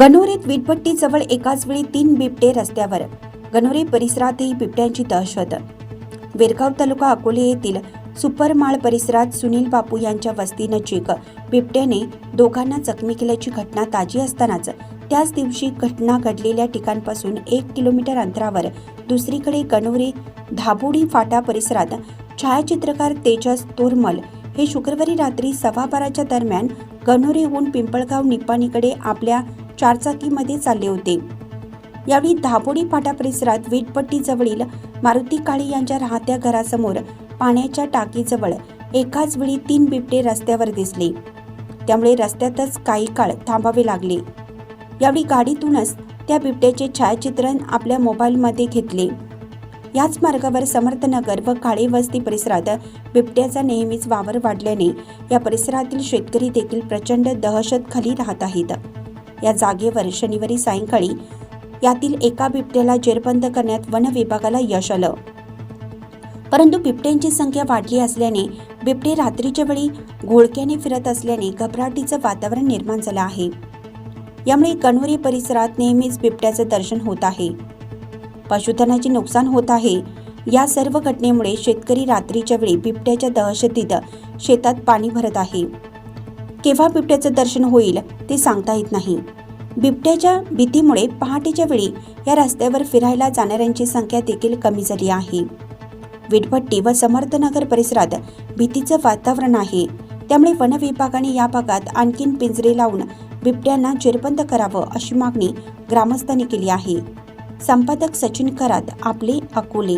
गणोरीत वीटभट्टीजवळ एकाच वेळी तीन बिबटे रस्त्यावर गणोरी परिसरातही बिबट्यांची दहशत. वेरगाव तालुका अकोले येथील सुपरमाळ परिसरात सुनील बापू यांच्या वस्तीनजीक बिबट्याने दोघांना जखमी केल्याची घटना ताजी असतानाच त्याच दिवशी घटना घडलेल्या ठिकाणपासून एक किलोमीटर अंतरावर दुसरीकडे गणोरी धाबोडी फाटा परिसरात छायाचित्रकार तेजस तोरमल हे शुक्रवारी रात्री सव्वा बाराच्या दरम्यान गणोरीहून पिंपळगाव निपाणीकडे आपल्या चारचाकीमध्ये चालले होते. यावेळी धाबोडी फाटा परिसरात वीटपट्टीजवळील मारुती काळे यांच्या राहत्या घरासमोर पाण्याच्या टाकीजवळ एकाच वेळी तीन बिबटे रस्त्यावर दिसले. त्यामुळे रस्त्यातच काही काळ थांबावे लागले. यावेळी गाडीतूनच त्या बिबट्याचे छायाचित्रण आपल्या मोबाईलमध्ये घेतले. याच मार्गावर समर्थनगर व काळे वस्ती परिसरात बिबट्याचा नेहमीच वावर वाढल्याने या परिसरातील शेतकरी देखील प्रचंड दहशतखाली राहत आहेत. या जागेवर शनिवारी सायंकाळी यातील एका बिबट्याला जेरबंद करण्यात वन विभागाला यश आलं. परंतु बिबट्यांची संख्या वाढली असल्याने बिबटे रात्रीच्या वेळी घोळक्याने फिरत असल्याने घबराटीचं वातावरण निर्माण झालं आहे. यामुळे कणवरी परिसरात नेहमीच बिबट्याचं दर्शन होत आहे. पशुधनाचे नुकसान होत आहे. या सर्व घटनेमुळे शेतकरी रात्रीच्या वेळी बिबट्याच्या दहशतीत शेतात पाणी भरत आहे. केव्हा बिबट्याचं दर्शन होईल ते सांगता येत नाही. बिबट्याच्या भीतीमुळे पहाटेच्या वेळी या रस्त्यावर फिरायला जाणाऱ्यांची संख्या देखील कमी झाली आहे. विटभट्टी व समर्थनगर परिसरात भीतीचं वातावरण आहे. त्यामुळे वन विभागाने या भागात आणखीन पिंजरे लावून बिबट्यांना जेरबंद करावं अशी मागणी ग्रामस्थांनी केली आहे. संपादक सचिन करात आपले अकोले